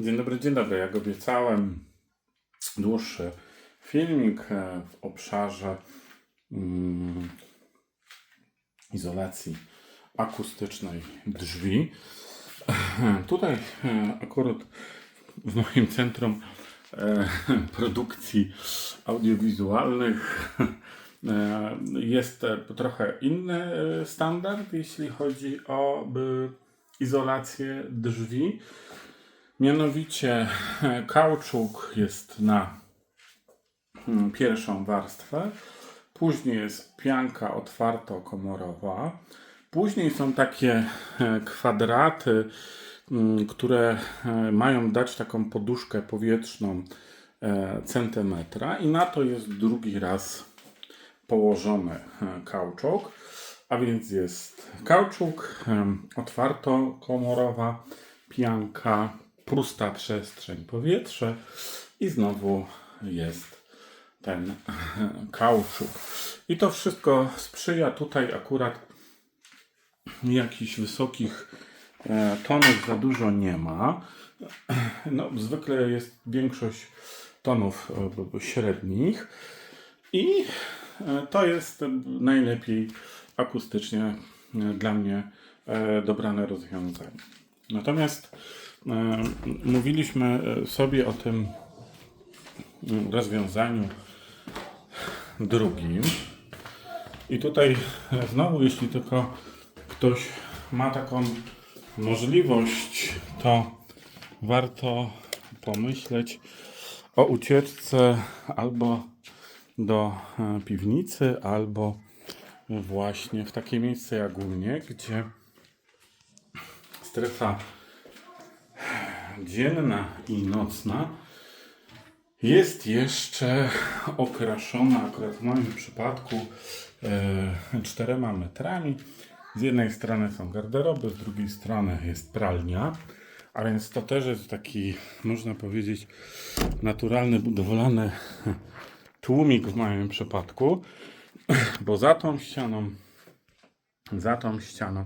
Dzień dobry, dzień dobry. Jak obiecałem, dłuższy filmik e, w obszarze mm, izolacji akustycznej drzwi. Tutaj e, akurat w moim centrum e, produkcji audiowizualnych jest trochę inny standard, jeśli chodzi o izolację drzwi. Mianowicie e, kauczuk jest na mm, pierwszą warstwę, później jest pianka otwartokomorowa, później są takie e, kwadraty, mm, które e, mają dać taką poduszkę powietrzną centymetra i na to jest drugi raz położony kauczuk, a więc jest kauczuk, otwartokomorowa, pianka, pusta przestrzeń, powietrze i znowu jest ten kauczuk. I to wszystko sprzyja tutaj akurat jakichś wysokich e, tonów za dużo nie ma. No, zwykle jest większość tonów e, średnich i e, to jest najlepiej akustycznie dla mnie dobrane rozwiązanie. Natomiast mówiliśmy e, sobie o tym mm, rozwiązaniu drugim. I tutaj e, znowu, jeśli tylko ktoś ma taką możliwość, to warto pomyśleć o ucieczce albo do e, piwnicy, albo właśnie w takie miejsce jak u mnie, gdzie strefa dzienna i nocna jest jeszcze okraszona, akurat w moim przypadku, e, czterema metrami. Z jednej strony są garderoby, z drugiej strony jest pralnia. A więc to też jest taki, można powiedzieć, naturalny, budowlany tłumik w moim przypadku, bo za tą ścianą, za tą ścianą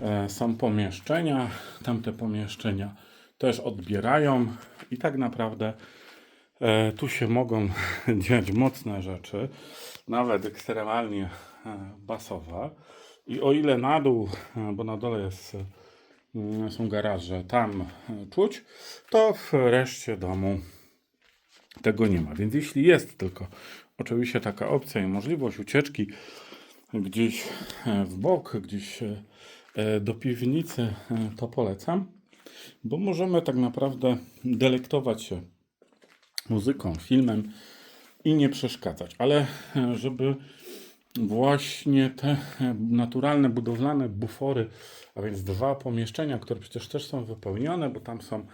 e, są pomieszczenia. Tamte pomieszczenia też odbierają i tak naprawdę e, tu się mogą dziać mocne rzeczy, nawet ekstremalnie e, basowe. I o ile na dół, e, bo na dole jest, mm, są garaże, tam e, czuć, to w reszcie domu tego nie ma. Więc jeśli jest tylko oczywiście taka opcja i możliwość ucieczki gdzieś w bok, gdzieś do piwnicy, to polecam, bo możemy tak naprawdę delektować się muzyką, filmem i nie przeszkadzać. Ale e, żeby właśnie te e, naturalne, budowlane bufory, a więc dwa pomieszczenia, które przecież też są wypełnione, bo tam są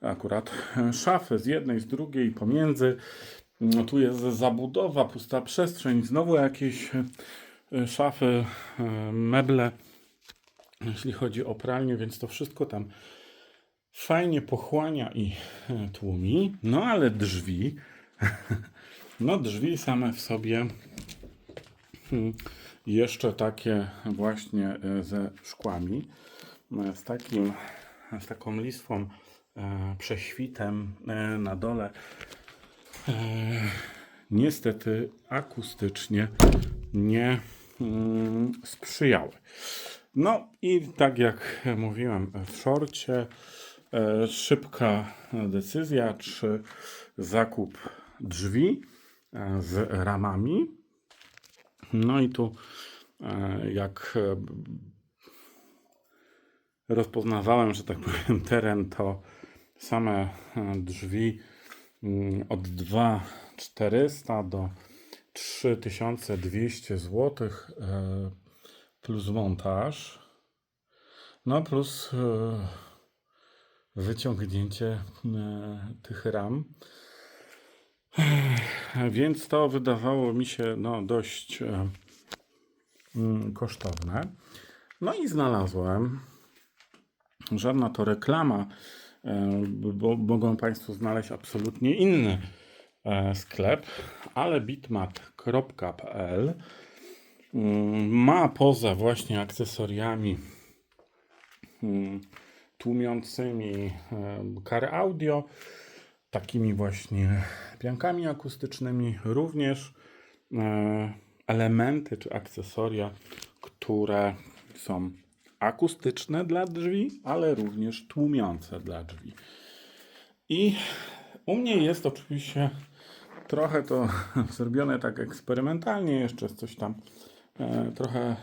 akurat e, szafy z jednej, z drugiej, pomiędzy. No, tu jest zabudowa, pusta przestrzeń, znowu jakieś szafy, meble, jeśli chodzi o pralnię, więc to wszystko tam fajnie pochłania i e, tłumi. No ale drzwi, no drzwi same w sobie hmm, jeszcze takie właśnie e, ze szkłami, e, z takim, z taką listwą, prześwitem na dole. Niestety akustycznie nie mm, sprzyjały. No i tak jak mówiłem w szorcie, szybka decyzja, czy zakup drzwi e, z ramami. No i tu e, jak e, rozpoznawałem, że tak powiem, teren, to same e, drzwi mm, od 2400 do 3200 zł e, plus montaż. No plus e, wyciągnięcie e, tych ram. Więc to wydawało mi się no, dość e, mm, kosztowne. No i znalazłem, żadna to reklama, e, bo mogą Państwo znaleźć absolutnie inny sklep, ale bitmat.pl mm, ma poza właśnie akcesoriami mm, tłumiącymi e, kary audio, takimi właśnie piankami akustycznymi, również e, elementy czy akcesoria, które są akustyczne dla drzwi, ale również tłumiące dla drzwi. I u mnie jest oczywiście trochę to zrobione tak eksperymentalnie, jeszcze jest coś tam e, trochę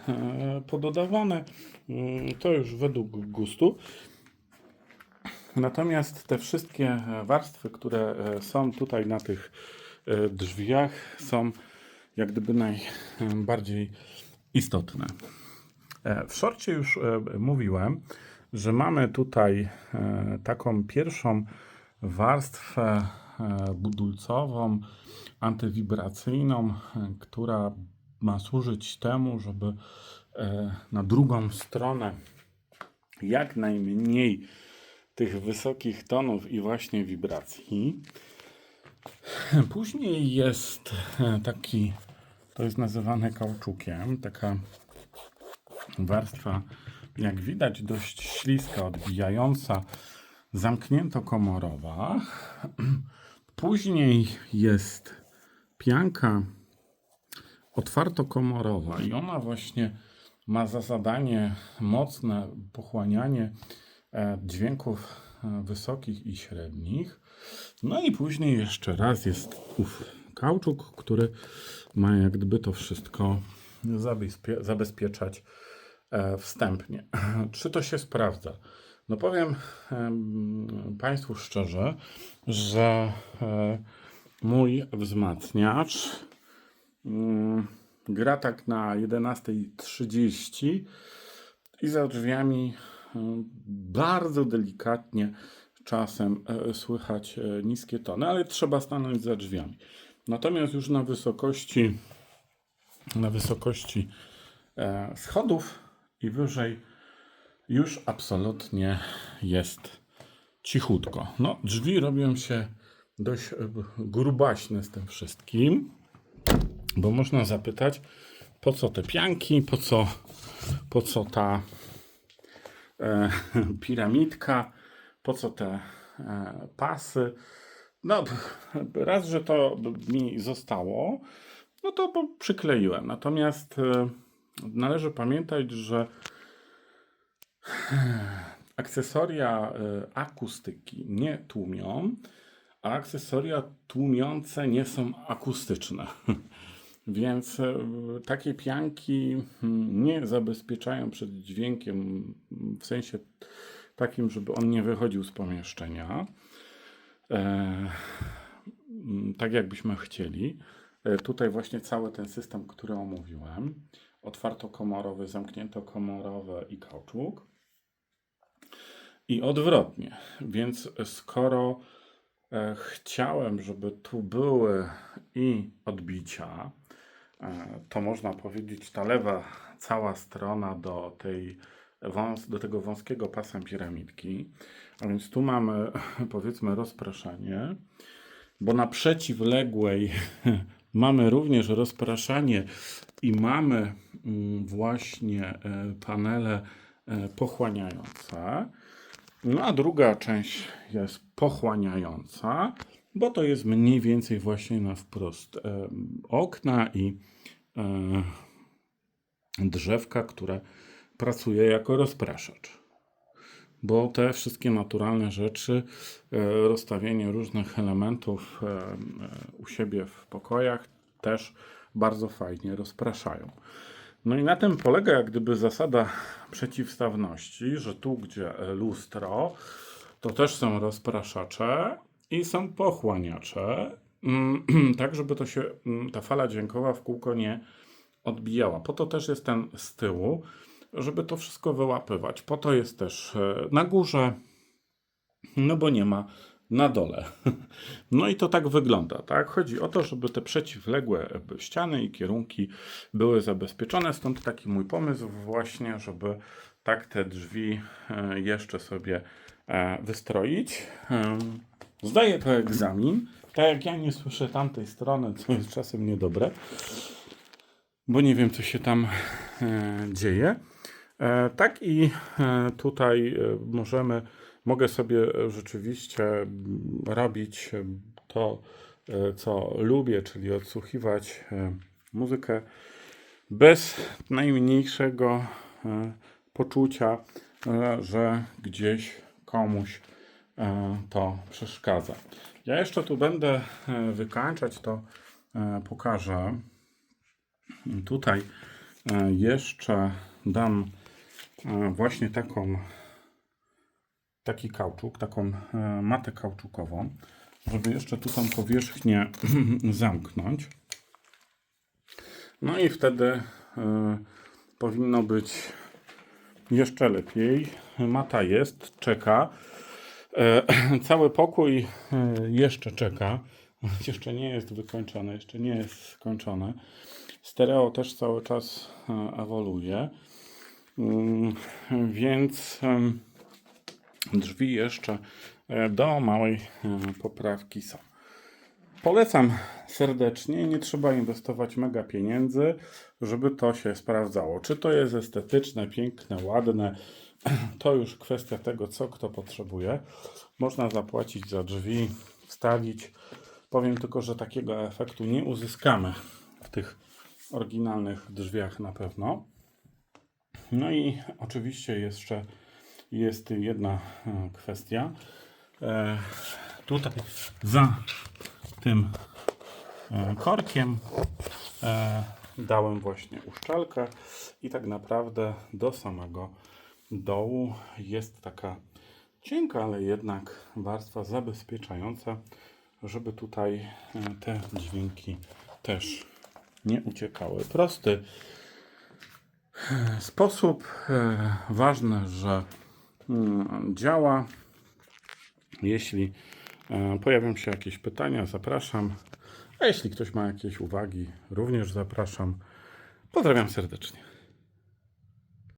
pododawane. Mm, To już według gustu. Natomiast te wszystkie e, warstwy, które e, są tutaj na tych e, drzwiach, są jak gdyby najbardziej istotne. W szorcie już mówiłem, że mamy tutaj taką pierwszą warstwę budulcową, antywibracyjną, która ma służyć temu, żeby na drugą stronę jak najmniej tych wysokich tonów i właśnie wibracji. Później jest e, taki, to jest nazywane kauczukiem, taka warstwa, jak widać, dość śliska, odbijająca, zamkniętokomorowa. Później jest pianka otwartokomorowa i ona właśnie ma za zadanie mocne pochłanianie dźwięków e, wysokich i średnich. No i później jeszcze raz jest ów kauczuk, który ma jak gdyby to wszystko zabezpie- zabezpieczać e, wstępnie. Czy to się sprawdza? No powiem em, Państwu szczerze, że e, mój wzmacniacz mm, gra tak na 11.30 i za drzwiami bardzo delikatnie czasem e, słychać e, niskie tony, ale trzeba stanąć za drzwiami. Natomiast już na wysokości na wysokości e, schodów i wyżej już absolutnie jest cichutko. No, drzwi robią się dość grubaśne z tym wszystkim, bo można zapytać, po co te pianki, po co, po co ta piramidka, po co te e, pasy. No, raz, że to mi zostało, no to przykleiłem. Natomiast e, należy pamiętać, że akcesoria e, akustyki nie tłumią, a akcesoria tłumiące nie są akustyczne. Więc e, takie pianki mm, nie zabezpieczają przed dźwiękiem w sensie takim, żeby on nie wychodził z pomieszczenia. E, mm, tak jakbyśmy chcieli. E, Tutaj właśnie cały ten system, który omówiłem, otwartokomorowy, zamkniętokomorowy i kauczuk. I odwrotnie. Więc skoro e, chciałem, żeby tu były i odbicia, to można powiedzieć ta lewa cała strona do tej wąs, do tego wąskiego pasa piramidki. A więc tu mamy powiedzmy rozpraszanie, bo na przeciwległej mamy również rozpraszanie i mamy mm, właśnie e, panele e, pochłaniające. No a druga część jest pochłaniająca, bo to jest mniej więcej właśnie na wprost e, okna i e, drzewka, które pracuje jako rozpraszacz. Bo te wszystkie naturalne rzeczy, e, rozstawienie różnych elementów u siebie w pokojach też bardzo fajnie rozpraszają. No i na tym polega jak gdyby zasada przeciwstawności, że tu gdzie lustro, to też są rozpraszacze i są pochłaniacze, mm, tak żeby to się, mm, ta fala dźwiękowa w kółko nie odbijała. Po to też jest ten z tyłu, żeby to wszystko wyłapywać. Po to jest też e, na górze, no bo nie ma na dole. No i to tak wygląda, tak? Chodzi o to, żeby te przeciwległe jakby ściany i kierunki były zabezpieczone, stąd taki mój pomysł właśnie, żeby tak te drzwi e, jeszcze sobie e, wystroić. Zdaję to egzamin. Tak jak ja nie słyszę tamtej strony, co jest czasem niedobre, bo nie wiem, co się tam e, dzieje. E, Tak i e, tutaj e, możemy, mogę sobie rzeczywiście mm, robić e, to, e, co lubię, czyli odsłuchiwać muzykę bez najmniejszego poczucia, że gdzieś komuś to przeszkadza. Ja jeszcze tu będę e, wykańczać, to e, pokażę. Tutaj e, jeszcze dam e, właśnie taką taki kauczuk, taką e, matę kauczukową, żeby jeszcze tu tą powierzchnię zamknąć. No i wtedy e, powinno być jeszcze lepiej. Mata jest, czeka. E, Cały pokój e, jeszcze czeka. Jeszcze nie jest wykończony, jeszcze nie jest skończone. Stereo też cały czas e, ewoluuje. Mm, Więc drzwi jeszcze do małej poprawki są. Polecam serdecznie, nie trzeba inwestować mega pieniędzy, żeby to się sprawdzało. Czy to jest estetyczne, piękne, ładne, to już kwestia tego, co kto potrzebuje. Można zapłacić za drzwi, wstawić. Powiem tylko, że takiego efektu nie uzyskamy w tych oryginalnych drzwiach na pewno. No i oczywiście jeszcze jest jedna e, kwestia. E, tutaj za tym e, korkiem e, dałem właśnie uszczelkę i tak naprawdę do samego dołu jest taka cienka, ale jednak warstwa zabezpieczająca, żeby tutaj e, te dźwięki też nie uciekały. Prosty sposób. E, Ważne, że mm, działa. Jeśli e, pojawią się jakieś pytania, zapraszam. A jeśli ktoś ma jakieś uwagi, również zapraszam. Pozdrawiam serdecznie.